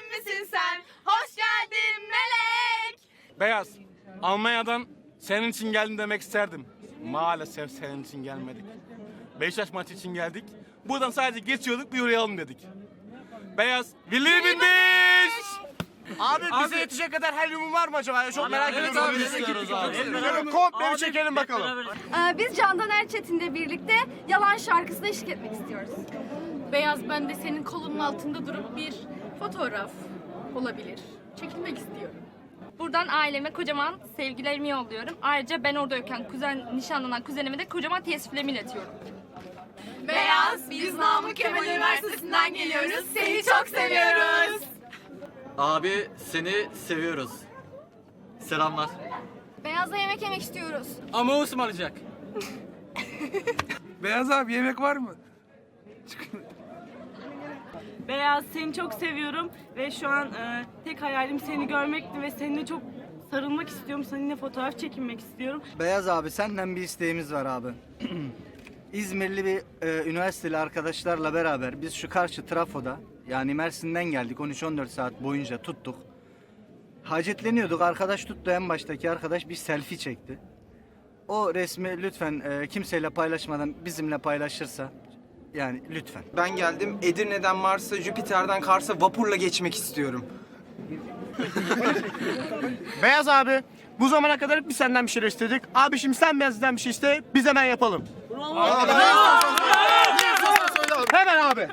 Annem misin sen? Hoş geldin melek. Beyaz, Almanya'dan senin için geldim demek isterdim. Maalesef senin için gelmedik. Beşiktaş maçı için geldik. Buradan sadece geçiyorduk bir uğrayalım dedik. Beyaz, birliği binmiş! Abi, bize yetecek kadar helyumum var mı acaba? Çok merak evet ediyorum. abi, istiyoruz abi. Komple bir çekelim bakalım. Ee, biz Candan Erçetin'le birlikte Yalan şarkısına eşlik etmek istiyoruz. Beyaz ben de senin kolunun altında durup bir fotoğraf olabilir. Çekilmek istiyorum. Buradan aileme kocaman sevgilerimi yolluyorum. Ayrıca ben oradayken kuzen, nişanlanan kuzenime de kocaman teessüflerimi iletiyorum. Beyaz, biz Namık Kemal Üniversitesi'nden geliyoruz. Seni çok seviyoruz. Abi seni seviyoruz. Selamlar. Beyaz'la yemek yemek istiyoruz. Ama o ısmarlayacak. Beyaz abi yemek var mı? Beyaz seni çok seviyorum ve şu an e, tek hayalim seni görmekti ve seninle çok sarılmak istiyorum. Seninle fotoğraf çekinmek istiyorum. Beyaz abi senden bir isteğimiz var abi. İzmirli bir e, üniversiteli arkadaşlarla beraber biz şu karşı trafoda yani Mersin'den geldik 13-14 saat boyunca tuttuk. Hacetleniyorduk arkadaş tuttu en baştaki arkadaş bir selfie çekti. O resmi lütfen e, kimseyle paylaşmadan bizimle paylaşırsa yani lütfen. Ben geldim Edirne'den Mars'a, Jüpiter'den Kars'a vapurla geçmek istiyorum. Beyaz abi, bu zamana kadar hep biz senden bir şey istedik. Abi şimdi sen Beyaz'dan bir şey iste, biz hemen yapalım. Hemen abi.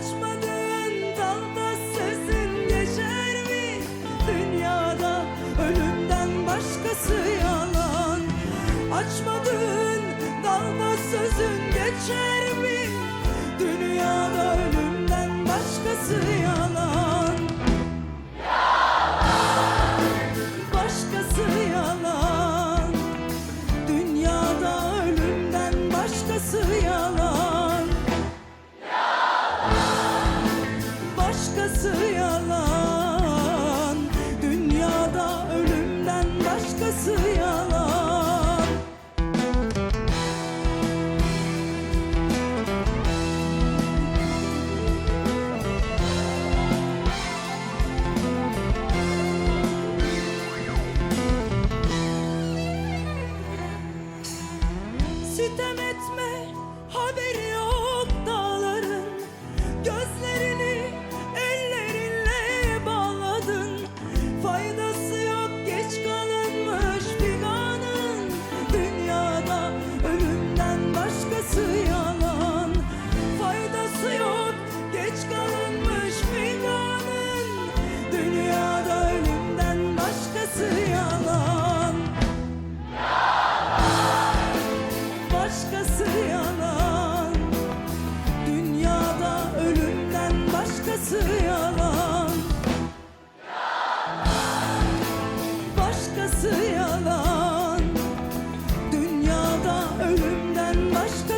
Açmadığın dalda sözün geçer mi? Dünyada ölümden başkası yalan Açmadığın dalda sözün geçer mi? Dünyada ölümden başkası yalan etme haberi yok.